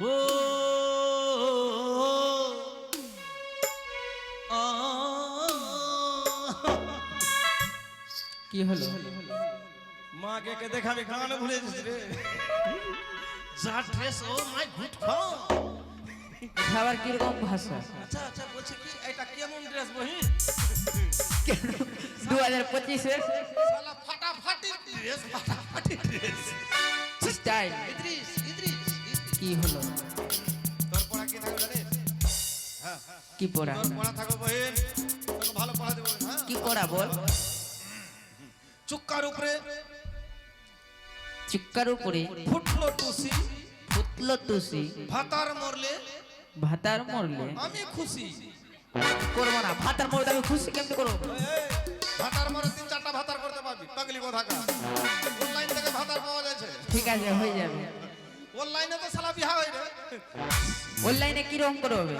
ও কি হলো মাকে কে দেখাবি গান ভুলে যাচ্ছিস রে যা ড্রেস ও মাই গুড খাও আবার কীরকম ভাষা আচ্ছা আচ্ছা বলছে কি এটা কেমন ড্রেস বহিন দু হাজার পঁচিশে ফাটাফাটি ড্রেস ফাটাফাটি ড্রেস স্টাইল ইদ্রিস কি হলো? তোর পড়া কি থাকবে জানিস হ্যাঁ কি পড়া? তোর পড়া থাকবে বহিন তোকে ভালো পড়া দেবো। হ্যাঁ? কি পড়া বল? চুক্কার উপরে। চিক্কার উপরে। ফুটলো টুসি ফুটলো তুসি ভাতার মরলে। ভাতার মরলে। আমি খুশি। করব না। ভাতার মরলে আমি খুশি কেমনি করব? ভাতার মরে তিন চারটা ভাতার করতে পারবি। পাগলি কোথাকা অনলাইন থেকে ভাতার পাওয়া যাচ্ছে। ঠিক আছে হয়ে যাবে। অনলাইনে তো সালা বিয়া হয় রে। অনলাইনে কীরকম করে হবে?